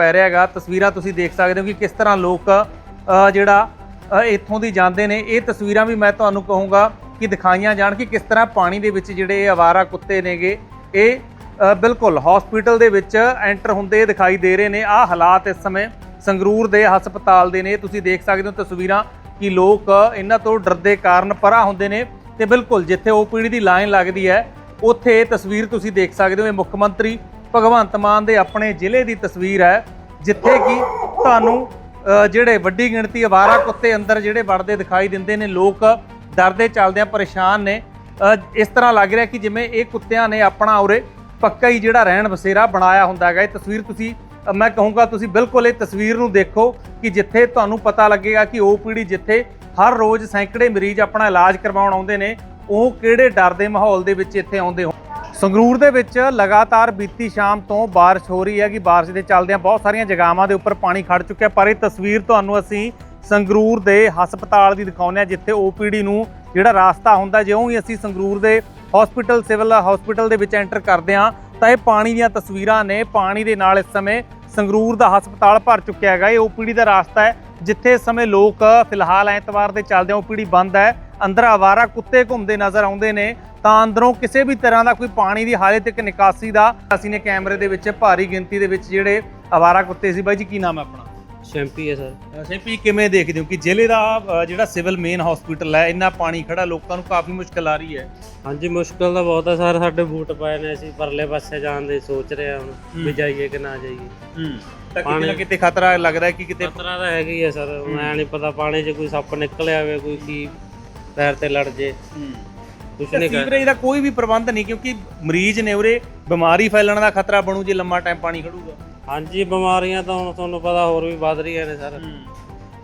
ਪੈ ਰਿਹਾ ਹੈਗਾ। ਤਸਵੀਰਾਂ ਤੁਸੀਂ ਦੇਖ ਸਕਦੇ ਹੋ ਕਿ ਕਿਸ ਤਰ੍ਹਾਂ ਲੋਕ ਜਿਹੜਾ ਇੱਥੋਂ ਦੀ ਜਾਂਦੇ ਨੇ। ਇਹ ਤਸਵੀਰਾਂ ਵੀ ਮੈਂ ਤੁਹਾਨੂੰ ਕਹੂੰਗਾ ਕਿ ਦਿਖਾਈਆਂ ਜਾਣ ਕਿ ਕਿਸ ਤਰ੍ਹਾਂ ਪਾਣੀ ਦੇ ਵਿੱਚ ਜਿਹੜੇ ਇਹ ਅਵਾਰਾ ਕੁੱਤੇ ਨੇਗੇ। ਇਹ ਬਿਲਕੁਲ ਹਸਪੀਟਲ ਦੇ ਵਿੱਚ ਐਂਟਰ ਹੁੰਦੇ ਦਿਖਾਈ ਦੇ ਰਹੇ ਨੇ। ਆਹ ਹਾਲਾਤ ਇਸ ਸਮੇਂ ਸੰਗਰੂਰ ਦੇ ਹਸਪਤਾਲ ਦੇ ਨੇ। ਤੁਸੀਂ ਦੇਖ ਸਕਦੇ ਹੋ ਤਸਵੀਰਾਂ ਕਿ ਲੋਕ ਇਹਨਾਂ ਤੋਂ ਡਰਦੇ ਕਾਰਨ ਪਰਾਂ ਹੁੰਦੇ ਨੇ ਤੇ ਬਿਲਕੁਲ ਜਿੱਥੇ ਓਪੀਡੀ ਦੀ ਲਾਈਨ ਲੱਗਦੀ ਹੈ, ਉੱਥੇ ਇਹ ਤਸਵੀਰ ਤੁਸੀਂ ਦੇਖ ਸਕਦੇ ਹੋ। ਇਹ ਮੁੱਖ ਮੰਤਰੀ ਭਗਵੰਤ ਮਾਨ ਦੇ ਆਪਣੇ ਜ਼ਿਲ੍ਹੇ ਦੀ ਤਸਵੀਰ ਹੈ, ਜਿੱਥੇ ਕਿ ਤੁਹਾਨੂੰ ਜਿਹੜੇ ਵੱਡੀ ਗਿਣਤੀ ਅਵਾਰਾ ਕੁੱਤੇ ਅੰਦਰ ਜਿਹੜੇ ਵੜਦੇ ਦਿਖਾਈ ਦਿੰਦੇ ਨੇ, ਲੋਕ ਡਰਦੇ ਚੱਲਦਿਆਂ ਪਰੇਸ਼ਾਨ ਨੇ। ਇਸ ਤਰ੍ਹਾਂ ਲੱਗ ਰਿਹਾ ਕਿ ਜਿਵੇਂ ਇਹ ਕੁੱਤਿਆਂ ਨੇ ਆਪਣਾ ਉਰੇ ਪੱਕਾ ਹੀ ਜਿਹੜਾ ਰਹਿਣ ਬਸੇਰਾ ਬਣਾਇਆ ਹੁੰਦਾ ਹੈਗਾ। ਇਹ ਤਸਵੀਰ ਤੁਸੀਂ ਮੈਂ ਕਹੂੰਗਾ ਤੁਸੀਂ ਬਿਲਕੁਲ ਇਹ ਤਸਵੀਰ ਨੂੰ ਦੇਖੋ ਕਿ ਜਿੱਥੇ ਤੁਹਾਨੂੰ ਪਤਾ ਲੱਗੇਗਾ ਕਿ ਉਹ ਓਪੀਡੀ ਜਿੱਥੇ ਹਰ ਰੋਜ਼ ਸੈਂਕੜੇ ਮਰੀਜ਼ ਆਪਣਾ ਇਲਾਜ ਕਰਵਾਉਣ ਆਉਂਦੇ ਨੇ, ਉਹ ਕਿਹੜੇ ਡਰ ਦੇ ਮਾਹੌਲ ਦੇ ਵਿੱਚ ਇੱਥੇ ਆਉਂਦੇ ਹੋ ਸੰਗਰੂਰ ਦੇ ਵਿੱਚ ਲਗਾਤਾਰ ਬੀਤੀ ਸ਼ਾਮ ਤੋਂ ਬਾਰਿਸ਼ ਹੋ ਰਹੀ ਹੈ ਕਿ ਬਾਰਿਸ਼ ਦੇ ਚੱਲਦਿਆਂ ਬਹੁਤ ਸਾਰੀਆਂ ਜਗ੍ਹਾਵਾਂ ਦੇ ਉੱਪਰ ਪਾਣੀ ਖੜ ਚੁੱਕਿਆ ਪਰ ਇਹ ਤਸਵੀਰ ਤੁਹਾਨੂੰ ਅਸੀਂ ਸੰਗਰੂਰ ਦੇ ਹਸਪਤਾਲ ਦੀ ਦਿਖਾਉਂਦੇ ਹਾਂ, ਜਿੱਥੇ ਓਪੀਡੀ ਨੂੰ ਜਿਹੜਾ ਰਾਸਤਾ ਹੁੰਦਾ ਜਿਉਂ ਹੀ ਅਸੀਂ ਸੰਗਰੂਰ ਦੇ ਹਸਪੀਟਲ ਸਿਵਲ ਹਸਪੀਟਲ ਦੇ ਵਿੱਚ ਐਂਟਰ ਕਰਦੇ ਹਾਂ, ਤਾਂ ਇਹ ਪਾਣੀ ਦੀਆਂ ਤਸਵੀਰਾਂ ਨੇ। ਪਾਣੀ ਦੇ ਨਾਲ ਇਸ ਸਮੇਂ ਸੰਗਰੂਰ ਦਾ ਹਸਪਤਾਲ ਭਰ ਚੁੱਕਿਆ ਹੈਗਾ। ਇਹ ਓਪੀਡੀ ਦਾ ਰਾਸਤਾ ਹੈ, ਜਿੱਥੇ ਇਸ ਸਮੇਂ ਲੋਕ ਫਿਲਹਾਲ ਐਤਵਾਰ ਦੇ ਚੱਲਦਿਆਂ ਓਪੀਡੀ ਬੰਦ ਹੈ। ਅੰਦਰ ਆਵਾਰਾ ਕੁੱਤੇ ਘੁੰਮਦੇ ਨਜ਼ਰ ਆਉਂਦੇ ਨੇ ਤਾਂ ਅੰਦਰੋਂ ਕਿਸੇ ਵੀ ਤਰ੍ਹਾਂ ਦਾ ਕੋਈ ਪਾਣੀ ਦੀ ਹਾਲੇ ਤੱਕ ਨਿਕਾਸੀ ਦਾ ਅਸੀਂ ਨੇ ਕੈਮਰੇ ਦੇ ਵਿੱਚ ਭਾਰੀ ਗਿਣਤੀ ਦੇ ਵਿੱਚ ਜਿਹੜੇ ਆਵਾਰਾ ਕੁੱਤੇ ਸੀ ਬਾਈ ਜੀ ਕੀ ਨਾਮ ਹੈ ਆਪਣਾ? ਸ਼ੈਂਪੀ ਹੈ ਸਰ। ਸ਼ੈਂਪੀ ਕਿਵੇਂ ਦੇਖਦੇ ਹੋ ਕਿ ਜ਼ਿਲ੍ਹੇ ਦਾ ਜਿਹੜਾ ਸਿਵਲ ਮੇਨ ਹਸਪੀਟਲ ਹੈ ਇੰਨਾ ਪਾਣੀ ਖੜਾ ਲੋਕਾਂ ਨੂੰ ਕਾਫੀ ਮੁਸ਼ਕਲ ਆ ਰਹੀ ਹੈ? ਹਾਂਜੀ ਮੁਸ਼ਕਲ ਤਾਂ ਬਹੁਤ ਹੈ ਸਰ ਸਾਡੇ ਬੂਟ ਪਏ ਨੇ ਅਸੀਂ ਪਰਲੇ ਪਾਸੇ ਜਾਣ ਦੀ ਸੋਚ ਰਹੇ ਹਾਂ ਹੁਣ ਵੀ ਜਾਈਏ ਕਿ ਨਾ ਜਾਈਏ। ਹੂੰ ਤਾਂ ਕਿਤੇ ਨਾ ਕਿਤੇ ਖਤਰਾ ਲੱਗਦਾ ਹੈ ਕਿ ਕਿਤੇ ਖਤਰਾ ਤਾਂ ਹੈਗਾ ਹੀ ਹੈ ਸਰ ਮੈਂ ਨਹੀਂ ਪਤਾ ਪਾਣੀ 'ਚ ਕੋਈ ਸੱਪ ਨਿਕਲ ਆਵੇ ਕੋਈ ਕੀ ਪੈਰ ਤੇ ਲੜ ਜੇ। ਕੁਛ ਨਹੀਂ ਕਰ ਸੀਵਰੇਜ ਦਾ ਕੋਈ ਵੀ ਪ੍ਰਬੰਧ ਨਹੀਂ ਕਿਉਂਕਿ ਮਰੀਜ਼ ਨੇ ਉਰੇ ਬਿਮਾਰੀ ਫੈਲਣ ਦਾ ਖਤਰਾ ਬਣੂ ਜੇ ਲੰਮਾ ਟਾਈਮ ਪਾਣੀ ਖੜੂਗਾ। ਹਾਂਜੀ ਬਿਮਾਰੀਆਂ ਤਾਂ ਹੁਣ ਤੁਹਾਨੂੰ ਪਤਾ ਹੋਰ ਵੀ ਵੱਧ ਰਹੀਆਂ ਨੇ ਸਰ।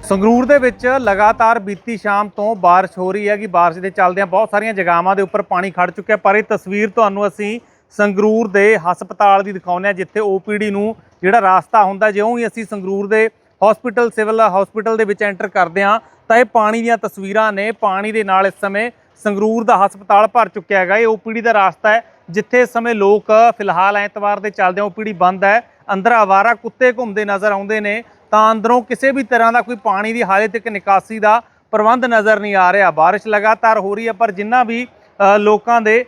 ਸੰਗਰੂਰ ਦੇ ਵਿੱਚ ਲਗਾਤਾਰ ਬੀਤੀ ਸ਼ਾਮ ਤੋਂ ਬਾਰਿਸ਼ ਹੋ ਰਹੀ ਹੈ ਕਿ ਬਾਰਿਸ਼ ਦੇ ਚੱਲਦਿਆਂ ਬਹੁਤ ਸਾਰੀਆਂ ਜਗ੍ਹਾਵਾਂ ਦੇ ਉੱਪਰ ਪਾਣੀ ਖੜ ਚੁੱਕਿਆ ਪਰ ਇਹ ਤਸਵੀਰ ਤੁਹਾਨੂੰ ਅਸੀਂ ਸੰਗਰੂਰ ਦੇ ਹਸਪਤਾਲ ਦੀ ਦਿਖਾਉਂਦੇ ਹਾਂ ਜਿੱਥੇ ਓਪੀਡੀ ਨੂੰ ਜਿਹੜਾ ਰਾਸਤਾ ਹੁੰਦਾ ਜਿਉਂ ਹੀ ਅਸੀਂ ਸੰਗਰੂਰ ਦੇ ਹਸਪੀਟਲ ਸਿਵਲ ਹਸਪੀਟਲ ਦੇ ਵਿੱਚ ਐਂਟਰ ਕਰਦੇ ਹਾਂ। ਤਾਂ ਇਹ ਪਾਣੀ ਦੀਆਂ ਤਸਵੀਰਾਂ ਨੇ। ਪਾਣੀ ਦੇ ਨਾਲ ਇਸ ਸਮੇਂ ਸੰਗਰੂਰ ਦਾ ਹਸਪਤਾਲ ਭਰ ਚੁੱਕਿਆ ਹੈਗਾ। ਇਹ ਓਪੀਡੀ ਦਾ ਰਾਸਤਾ ਹੈ, ਜਿੱਥੇ ਇਸ ਸਮੇਂ ਲੋਕ ਫਿਲਹਾਲ ਐਤਵਾਰ ਦੇ ਚੱਲਦਿਆਂ ਓਪੀਡੀ ਬੰਦ ਹੈ। ਅੰਦਰ ਆਵਾਰਾ ਕੁੱਤੇ ਘੁੰਮਦੇ ਨਜ਼ਰ ਆਉਂਦੇ ਨੇ। ਤਾਂ ਅੰਦਰੋਂ ਕਿਸੇ ਵੀ ਤਰ੍ਹਾਂ ਦਾ ਕੋਈ ਪਾਣੀ ਦੀ ਹਾਲੇ ਤੱਕ ਨਿਕਾਸੀ ਦਾ ਪ੍ਰਬੰਧ ਨਜ਼ਰ ਨਹੀਂ ਆ ਰਿਹਾ। ਬਾਰਿਸ਼ ਲਗਾਤਾਰ ਹੋ ਰਹੀ ਹੈ, ਪਰ ਜਿੰਨਾ ਵੀ ਲੋਕਾਂ ਦੇ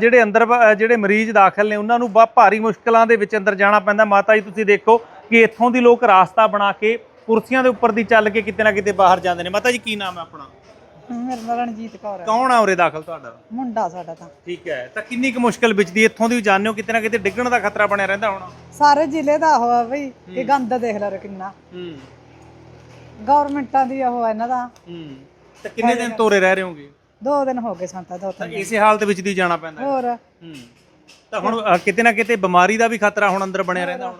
ਜਿਹੜੇ ਅੰਦਰ ਜਿਹੜੇ ਮਰੀਜ਼ ਦਾਖਲ ਨੇ, ਉਹਨਾਂ ਨੂੰ ਬਾ ਭਾਰੀ ਮੁਸ਼ਕਲਾਂ ਦੇ ਵਿੱਚ ਅੰਦਰ ਜਾਣਾ ਪੈਂਦਾ। ਮਾਤਾ ਜੀ, ਤੁਸੀਂ ਦੇਖੋ ਕਿ ਇੱਥੋਂ ਦੀ ਲੋਕ ਰਾਸਤਾ ਬਣਾ ਕੇ ਕੁਰਸੀਆਂ ਦੇ ਉੱਪਰ ਦੀ ਚੱਲ ਕੇ ਕਿਤੇ ਨਾ ਕਿਤੇ ਬਾਹਰ ਜਾਂਦੇ ਨੇ। ਮਾਤਾ ਜੀ ਕੀ ਨਾਮ ਹੈ ਆਪਣਾ? ਮੇਰਾ ਨਾਂ ਰਣਜੀਤ ਕੌਰ ਹੈ। ਕੌਣ ਆ ਉਰੇ ਦਾਖਲ ਤੁਹਾਡਾ? ਮੁੰਡਾ ਸਾਡਾ ਤਾਂ। ਠੀਕ ਹੈ। ਤਾਂ ਕਿੰਨੀ ਕੁ ਮੁਸ਼ਕਲ ਵਿਚਦੀ ਇੱਥੋਂ ਦੀ ਜਾਣਦੇ ਹੋ? ਕਿਤੇ ਨਾ ਕਿਤੇ ਡਿੱਗਣ ਦਾ ਖਤਰਾ ਬਣਿਆ ਰਹਿੰਦਾ ਹੁਣ। ਸਾਰੇ ਜ਼ਿਲ੍ਹੇ ਦਾ ਉਹ ਆ ਬਈ ਇਹ ਗੰਦ ਦੇਖ ਲੈ ਕਿੰਨਾ। ਹੂੰ। ਗਵਰਨਮੈਂਟਾਂ ਦੀ ਉਹ ਆ ਇਹਨਾਂ ਦਾ। ਹੂੰ। ਤਾਂ ਕਿੰਨੇ ਦਿਨ ਤੋਰੇ ਰਹਿ ਰਹੇ ਹੋਗੇ? ਦੋ ਦਿਨ ਹੋ ਗਏ ਸੰਤਾ ਦੋ ਤਾਂ ਇਸੇ ਹਾਲਤ ਵਿੱਚ ਦੀ ਜਾਣਾ ਪੈਂਦਾ ਹੈ। ਹੋਰ। ਹੂੰ। ਤਾਂ ਹੁਣ ਕਿਤੇ ਨਾ ਕਿਤੇ ਬਿਮਾਰੀ ਦਾ ਵੀ ਖਤਰਾ ਹੁਣ ਅੰਦਰ ਬਣਿਆ ਰਹਿੰਦਾ ਹੁਣ।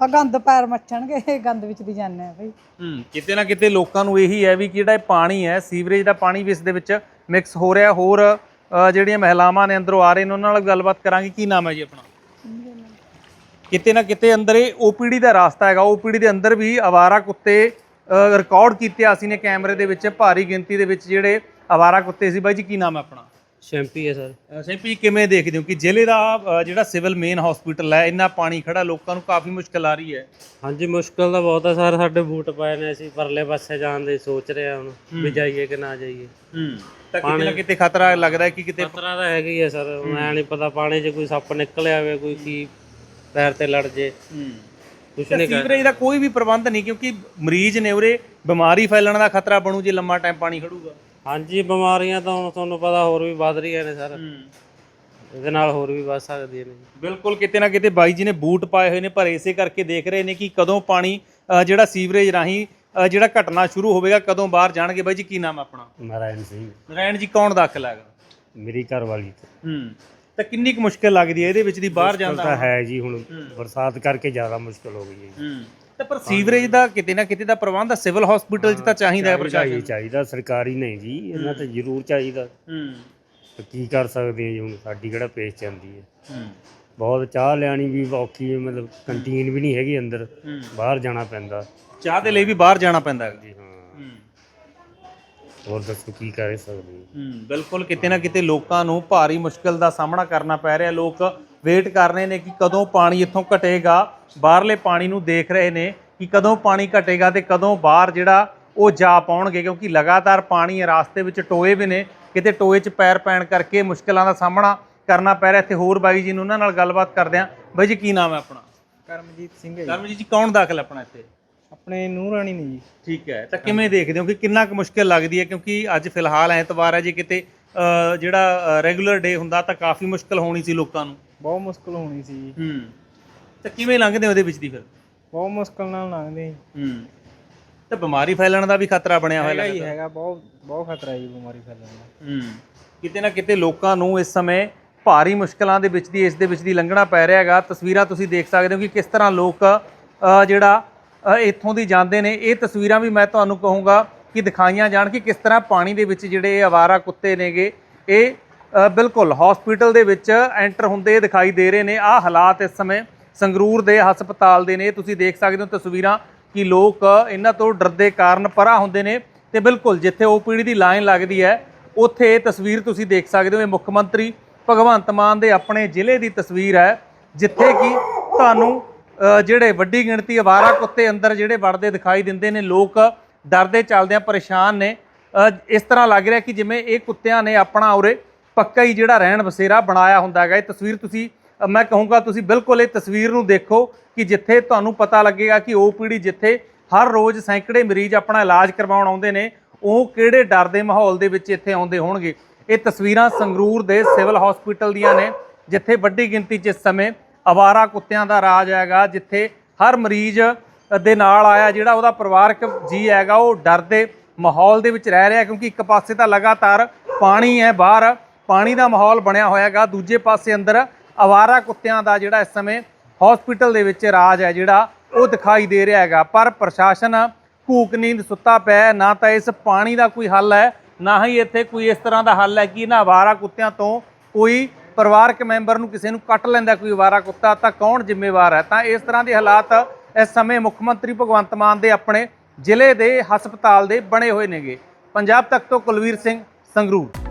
ਆ ਗੰਦ ਪੈਰ ਮੱਛਣਗੇ ਗੰਦ ਵਿੱਚ ਦੀ ਜਾਂਦੇ ਆ ਬਈ। ਹੂੰ ਕਿਤੇ ਨਾ ਕਿਤੇ ਲੋਕਾਂ ਨੂੰ ਇਹੀ ਹੈ ਵੀ ਕਿ ਜਿਹੜਾ ਇਹ ਪਾਣੀ ਹੈ ਸੀਵਰੇਜ ਦਾ ਪਾਣੀ ਵੀ ਇਸ ਦੇ ਵਿੱਚ ਮਿਕਸ ਹੋ ਰਿਹਾ। ਹੋਰ ਅ, ਜਿਹੜੀਆਂ ਮਹਿਲਾਵਾਂ ਨੇ ਅੰਦਰੋਂ ਆ ਰਹੇ ਨੇ ਉਹਨਾਂ ਨਾਲ ਗੱਲਬਾਤ ਕਰਾਂਗੇ। ਕੀ ਨਾਮ ਹੈ ਜੀ ਆਪਣਾ? ਕਿਤੇ ਨਾ ਕਿਤੇ ਅੰਦਰ ਇਹ ਓਪੀਡੀ ਦਾ ਰਾਸਤਾ ਹੈਗਾ। ਓਪੀਡੀ ਦੇ ਅੰਦਰ ਵੀ ਆਵਾਰਾ ਕੁੱਤੇ ਰਿਕਾਰਡ ਕੀਤੇ ਆ ਅਸੀਂ ਨੇ ਕੈਮਰੇ ਦੇ ਵਿੱਚ ਭਾਰੀ ਗਿਣਤੀ ਦੇ ਵਿੱਚ ਜਿਹੜੇ ਆਵਾਰਾ ਕੁੱਤੇ ਸੀ। ਬਾਈ ਜੀ ਕੀ ਨਾਮ ਹੈ ਆਪਣਾ? ਸ਼ੈਂਪੀ ਹੈ ਸਰ। ਸੈਂਪੀ ਕਿਵੇਂ ਦੇਖਦੇ ਹੋ ਕਿ ਜ਼ਿਲ੍ਹੇ ਦਾ ਅ, ਜਿਹੜਾ ਸਿਵਲ ਮੇਨ ਹਸਪੀਟਲ ਹੈ ਇੰਨਾ ਪਾਣੀ ਖੜਾ ਲੋਕਾਂ ਨੂੰ ਕਾਫੀ ਮੁਸ਼ਕਲ ਆ ਰਹੀ ਹੈ? ਹਾਂਜੀ ਮੁਸ਼ਕਲ ਤਾਂ ਬਹੁਤ ਹੈ ਸਰ। ਸਾਡੇ ਬੂਟ ਪਏ ਨੇ ਅਸੀਂ ਪਰਲੇ ਪਾਸੇ ਜਾਣ ਦੀ ਸੋਚ ਰਹੇ ਹਾਂ ਹੁਣ ਵੀ ਜਾਈਏ ਕਿ ਨਾ ਜਾਈਏ। ਹੂੰ। ਤਾਂ ਕਿਤੇ ਨਾ ਕਿਤੇ ਖਤਰਾ ਲੱਗਦਾ ਹੈ ਕਿ ਕਿਤੇ ਖਤਰਾ ਤਾਂ ਹੈਗਾ ਹੀ ਹੈ ਸਰ। ਮੈਂ ਨਹੀਂ ਪਤਾ ਪਾਣੀ 'ਚ ਕੋਈ ਸੱਪ ਨਿਕਲ ਆਵੇ ਕੋਈ ਕੀ ਪੈਰ ਤੇ ਲੜ ਜੇ। ਕੁਛ ਨਹੀਂ ਕਰ ਸੀਵਰੇਜ ਦਾ ਕੋਈ ਵੀ ਪ੍ਰਬੰਧ ਨਹੀਂ ਕਿਉਂਕਿ ਮਰੀਜ਼ ਨੇ ਉਰੇ ਬਿਮਾਰੀ ਫੈਲਣ ਦਾ ਖਤਰਾ ਬਣੂ ਜੇ ਲੰਮਾ ਟਾਈਮ ਪਾਣੀ ਖੜੂਗਾ। ਹਾਂਜੀ ਬਿਮਾਰੀਆਂ ਤਾਂ ਹੁਣ ਤੁਹਾਨੂੰ ਪਤਾ ਹੋਰ ਵੀ ਵੱਧ ਰਹੀਆਂ ਨੇ ਸਰ। ਇਹਦੇ ਨਾਲ ਹੋਰ ਵੀ ਵੱਧ ਸਕਦੀਆਂ ਨੇ ਬਿਲਕੁਲ ਕਿਤੇ ਨਾ ਕਿਤੇ ਬਾਈ ਜੀ ਨੇ ਬੂਟ ਪਾਏ ਹੋਏ ਨੇ ਪਰ ਇਸੇ ਕਰਕੇ ਦੇਖ ਰਹੇ ਨੇ ਕਿ ਕਦੋਂ ਪਾਣੀ ਅ, ਜਿਹੜਾ ਸੀਵਰੇਜ ਰਾਹੀਂ ਅ, ਜਿਹੜਾ ਘਟਣਾ ਸ਼ੁਰੂ ਹੋਵੇਗਾ ਕਦੋਂ ਬਾਹਰ ਜਾਣਗੇ। ਬਾਈ ਜੀ ਕੀ ਨਾਮ ਹੈ ਆਪਣਾ? ਨਾਰਾਇਣ ਸਿੰਘ। ਨਰਾਇਣ ਜੀ ਕੌਣ ਦਾਖਲ ਹੈਗਾ? ਮੇਰੀ ਘਰ ਵਾਲੀ ਹੂੰ। ਤਾਂ ਕਿੰਨੀ ਕੁ ਮੁਸ਼ਕਲ ਲੱਗਦੀ ਹੈ ਇਹਦੇ ਵਿੱਚ ਦੀ ਬਾਹਰ ਜਾਂਦਾ ਤਾਂ ਹੈ ਜੀ ਹੁਣ। ਬਰਸਾਤ ਕਰਕੇ ਜ਼ਿਆਦਾ ਮੁਸ਼ਕਲ ਹੋ ਗਈ ਹੈ ਹੂੰ। ਤਾਂ ਪਰ ਸੀਵਰੇਜ ਦਾ ਕਿਤੇ ਨਾ ਕਿਤੇ ਦਾ ਪ੍ਰਬੰਧ ਆ ਸਿਵਲ ਹਸਪੀਟਲ 'ਚ ਤਾਂ ਚਾਹੀਦਾ ਹੈ ਪ੍ਰਸ਼ਾਸਨ। ਚਾਹੀਦਾ ਚਾਹੀਦਾ ਸਰਕਾਰੀ ਨਹੀਂ ਜੀ ਇਹਨਾਂ ਤੇ ਜ਼ਰੂਰ ਚਾਹੀਦਾ। ਹੂੰ। ਤਾਂ ਕੀ ਕਰ ਸਕਦੇ ਹਾਂ ਜੀ ਹੁਣ ਸਾਡੀ ਕਿਹੜਾ ਪੇਸ਼ ਚੱਲਦੀ ਹੈ। ਹੂੰ। ਬਹੁਤ ਚਾਹ ਲੈਣੀ ਵੀ ਔਖੀ ਹੈ ਮਤਲਬ ਕੰਟੀਨ ਵੀ ਨਹੀਂ ਹੈਗੀ ਅੰਦਰ ਹੂੰ। ਬਾਹਰ ਜਾਣਾ ਪੈਂਦਾ। ਚਾਹ ਦੇ ਲਈ ਵੀ ਬਾਹਰ ਜਾਣਾ ਪੈਂਦਾ ਹੈ। ਜੀ ਹਾਂ। ਹੂੰ। ਹੋਰ ਦੱਸੋ ਕੀ ਕਰ ਸਕਦੇ ਹਾਂ ਹੂੰ ਬਿਲਕੁਲ ਕਿਤੇ ਨਾ ਕਿਤੇ ਲੋਕਾਂ ਨੂੰ ਭਾਰੀ ਮੁਸ਼ਕਲ ਦਾ ਸਾਹਮਣਾ ਕਰਨਾ ਪੈ ਰਿਹਾ। ਲੋਕ ਵੇਟ ਕਰ ਰਹੇ ਨੇ ਕਿ ਕਦੋਂ ਪਾਣੀ ਇੱਥੋਂ ਘਟੇਗਾ। ਬਾਹਰਲੇ ਪਾਣੀ ਨੂੰ ਦੇਖ ਰਹੇ ਨੇ ਕਿ ਕਦੋਂ ਪਾਣੀ ਘਟੇਗਾ ਤੇ ਕਦੋਂ ਬਾਹਰ ਜਿਹੜਾ ਉਹ ਜਾ ਪਾਉਣਗੇ ਕਿਉਂਕਿ ਲਗਾਤਾਰ ਪਾਣੀ ਹੈ ਰਾਸਤੇ ਵਿੱਚ ਟੋਏ ਵੀ ਨੇ। ਕਿਤੇ ਟੋਏ 'ਚ ਪੈਰ ਪੈਣ ਕਰਕੇ ਮੁਸ਼ਕਲਾਂ ਦਾ ਸਾਹਮਣਾ ਕਰਨਾ ਪੈ ਰਿਹਾ। ਇੱਥੇ ਹੋਰ ਬਾਈ ਜੀ ਨੂੰ ਉਹਨਾਂ ਨਾਲ ਗੱਲਬਾਤ ਕਰਦੇ ਹਾਂ। ਬਾਈ ਜੀ ਕੀ ਨਾਮ ਹੈ ਆਪਣਾ? ਕਰਮਜੀਤ ਸਿੰਘ ਹੈ ਜੀ। ਕਰਮਜੀਤ ਜੀ ਕੌਣ ਦਾਖਲ ਆਪਣਾ ਇੱਥੇ? ਆਪਣੇ ਨੂੰਹ ਰਾਣੀ ਨੇ ਜੀ। ਠੀਕ ਹੈ ਤਾਂ ਕਿਵੇਂ ਦੇਖਦੇ ਹੋ ਕਿ ਕਿੰਨਾ ਕੁ ਮੁਸ਼ਕਿਲ ਲੱਗਦੀ ਹੈ? ਕਿਉਂਕਿ ਅੱਜ ਫਿਲਹਾਲ ਐਤਵਾਰ ਹੈ ਜੇ ਕਿਤੇ ਅ, ਜਿਹੜਾ ਰੈਗੂਲਰ ਡੇ ਹੁੰਦਾ ਤਾਂ ਕਾਫੀ ਮੁਸ਼ਕਿਲ ਹੋਣੀ ਸੀ ਲੋਕਾਂ ਨੂੰ। ਬਹੁਤ ਮੁਸ਼ਕਲ ਹੋਣੀ ਸੀ। ਜੀ ਹੂੰ। ਤਾਂ ਕਿਵੇਂ ਲੰਘਦੇ ਉਹਦੇ ਵਿੱਚ ਦੀ ਫਿਰ? ਬਹੁਤ ਮੁਸ਼ਕਲ ਨਾਲ ਲੰਘਦੇ ਜੀ ਹੂੰ। ਤਾਂ ਬਿਮਾਰੀ ਫੈਲਣ ਦਾ ਵੀ ਖਤਰਾ ਬਣਿਆ ਹੋਇਆ ਹੈਗਾ ਹੀ ਲੱਗਦਾ। ਹੈਗਾ ਬਹੁਤ ਬਹੁਤ ਖਤਰਾ ਹੈ ਜੀ ਬਿਮਾਰੀ ਫੈਲਣ ਦਾ। ਹੂੰ। ਕਿਤੇ ਨਾ ਕਿਤੇ ਲੋਕਾਂ ਨੂੰ ਇਸ ਸਮੇਂ ਭਾਰੀ ਮੁਸ਼ਕਲਾਂ ਦੇ ਵਿੱਚ ਦੀ ਇਸ ਦੇ ਵਿੱਚ ਦੀ ਲੰਘਣਾ ਪੈ ਰਿਹਾ ਹੈਗਾ। ਤਸਵੀਰਾਂ ਤੁਸੀਂ ਦੇਖ ਸਕਦੇ ਹੋ ਕਿ ਕਿਸ ਤਰ੍ਹਾਂ ਲੋਕ ਅ, ਜਿਹੜਾ ਅ, ਇੱਥੋਂ ਦੀ ਜਾਂਦੇ ਨੇ। ਇਹ ਤਸਵੀਰਾਂ ਵੀ ਮੈਂ ਤੁਹਾਨੂੰ ਕਹੂੰਗਾ ਕਿ ਦਿਖਾਈਆਂ ਜਾਣ ਕਿ ਕਿਸ ਤਰ੍ਹਾਂ ਪਾਣੀ ਦੇ ਵਿੱਚ ਜਿਹੜੇ ਇਹ ਅਵਾਰਾ ਕੁੱਤੇ ਨੇਗੇ ਇਹ ਬਿਲਕੁਲ ਹਸਪੀਟਲ ਦੇ ਵਿੱਚ ਐਂਟਰ ਹੁੰਦੇ ਦਿਖਾਈ ਦੇ ਰਹੇ ਨੇ। ਆਹ ਹਾਲਾਤ ਇਸ ਸਮੇਂ ਸੰਗਰੂਰ ਦੇ ਹਸਪਤਾਲ ਦੇ ਨੇ। ਤੁਸੀਂ ਦੇਖ ਸਕਦੇ ਹੋ ਤਸਵੀਰਾਂ ਕਿ ਲੋਕ ਇਹਨਾਂ ਤੋਂ ਡਰਦੇ ਕਾਰਨ ਪਰਾਂ ਹੁੰਦੇ ਨੇ। ਤੇ ਬਿਲਕੁਲ, ਜਿੱਥੇ ਓਪੀਡੀ ਦੀ ਲਾਈਨ ਲੱਗਦੀ ਹੈ, ਉੱਥੇ ਇਹ ਤਸਵੀਰ ਤੁਸੀਂ ਦੇਖ ਸਕਦੇ ਹੋ। ਇਹ ਮੁੱਖ ਮੰਤਰੀ ਭਗਵੰਤ ਮਾਨ ਦੇ ਆਪਣੇ ਜ਼ਿਲ੍ਹੇ ਦੀ ਤਸਵੀਰ ਹੈ, ਜਿੱਥੇ ਕਿ ਤੁਹਾਨੂੰ ਜਿਹੜੇ ਵੱਡੀ ਗਿਣਤੀ ਅਵਾਰਾ ਕੁੱਤੇ ਅੰਦਰ ਜਿਹੜੇ ਵੜਦੇ ਦਿਖਾਈ ਦਿੰਦੇ ਨੇ। ਲੋਕ ਡਰਦੇ ਚੱਲਦਿਆਂ ਪਰੇਸ਼ਾਨ ਨੇ। ਇਸ ਤਰ੍ਹਾਂ ਲੱਗ ਰਿਹਾ ਕਿ ਜਿਵੇਂ ਇਹ ਕੁੱਤਿਆਂ ਨੇ ਆਪਣਾ ਉਰੇ ਪੱਕਾ ਹੀ ਜਿਹੜਾ ਰਹਿਣ ਬਸੇਰਾ ਬਣਾਇਆ ਹੁੰਦਾ ਹੈਗਾ, ਇਹ ਤਸਵੀਰ ਤੁਸੀਂ ਮੈਂ ਕਹੂੰਗਾ ਤੁਸੀਂ ਬਿਲਕੁਲ ਇਹ ਤਸਵੀਰ ਨੂੰ ਦੇਖੋ ਕਿ ਜਿੱਥੇ ਤੁਹਾਨੂੰ ਪਤਾ ਲੱਗੇਗਾ ਕਿ ਉਹ ਓਪੀਡੀ ਜਿੱਥੇ ਹਰ ਰੋਜ਼ ਸੈਂਕੜੇ ਮਰੀਜ਼ ਆਪਣਾ ਇਲਾਜ ਕਰਵਾਉਣ ਆਉਂਦੇ ਨੇ, ਉਹ ਕਿਹੜੇ ਡਰ ਦੇ ਮਾਹੌਲ ਦੇ ਵਿੱਚ ਇੱਥੇ ਆਉਂਦੇ ਹੋਣਗੇ। ਇਹ ਤਸਵੀਰਾਂ ਸੰਗਰੂਰ ਦੇ ਸਿਵਲ ਹਸਪੀਟਲ ਦੀਆਂ ਨੇ, ਜਿੱਥੇ ਵੱਡੀ ਗਿਣਤੀ 'ਚ ਇਸ ਸਮੇਂ ਅਵਾਰਾ ਕੁੱਤਿਆਂ ਦਾ ਰਾਜ ਹੈਗਾ, ਜਿੱਥੇ ਹਰ ਮਰੀਜ਼ ਦੇ ਨਾਲ ਆਇਆ ਜਿਹੜਾ ਉਹਦਾ ਪਰਿਵਾਰਕ ਜੀ ਹੈਗਾ, ਉਹ ਡਰ ਦੇ ਮਾਹੌਲ ਦੇ ਵਿੱਚ ਰਹਿ ਰਿਹਾ ਕਿਉਂਕਿ ਇੱਕ ਪਾਸੇ ਤਾਂ ਲਗਾਤਾਰ ਪਾਣੀ ਹੈ ਬਾਹਰ ਪਾਣੀ ਦਾ ਮਾਹੌਲ ਬਣਿਆ ਹੋਇਆ ਹੈਗਾ ਦੂਜੇ ਪਾਸੇ ਅੰਦਰ ਅਵਾਰਾ ਕੁੱਤਿਆਂ ਦਾ ਜਿਹੜਾ ਇਸ ਸਮੇਂ ਹਸਪੀਟਲ ਦੇ ਵਿੱਚ ਰਾਜ ਹੈ ਜਿਹੜਾ ਉਹ ਦਿਖਾਈ ਦੇ ਰਿਹਾ ਹੈਗਾ। ਪਰ ਪ੍ਰਸ਼ਾਸਨ ਭੂਕ ਨੀਂਦ ਸੁੱਤਾ ਪਿਆ ਨਾ ਤਾਂ ਇਸ ਪਾਣੀ ਦਾ ਕੋਈ ਹੱਲ ਹੈ, ਨਾ ਹੀ ਇੱਥੇ ਕੋਈ ਇਸ ਤਰ੍ਹਾਂ ਦਾ ਹੱਲ ਹੈ ਕਿ ਇਹਨਾਂ ਅਵਾਰਾ ਕੁੱਤਿਆਂ ਤੋਂ ਕੋਈ ਪਰਿਵਾਰਕ ਮੈਂਬਰ ਨੂੰ ਕਿਸੇ ਨੂੰ ਕੱਟ ਲੈਂਦਾ ਕੋਈ ਅਵਾਰਾ ਕੁੱਤਾ, ਤਾਂ ਕੌਣ ਜ਼ਿੰਮੇਵਾਰ ਹੈ? ਤਾਂ ਇਸ ਤਰ੍ਹਾਂ ਦੇ ਹਾਲਾਤ ਇਸ ਸਮੇਂ ਮੁੱਖ ਮੰਤਰੀ ਭਗਵੰਤ ਮਾਨ ਦੇ ਆਪਣੇ ਜ਼ਿਲ੍ਹੇ ਦੇ ਹਸਪਤਾਲ ਦੇ ਬਣੇ ਹੋਏ ਨੇਗੇ। ਪੰਜਾਬ ਤੱਕ ਤੋਂ ਕੁਲਵੀਰ ਸਿੰਘ ਸੰਗਰੂਰ।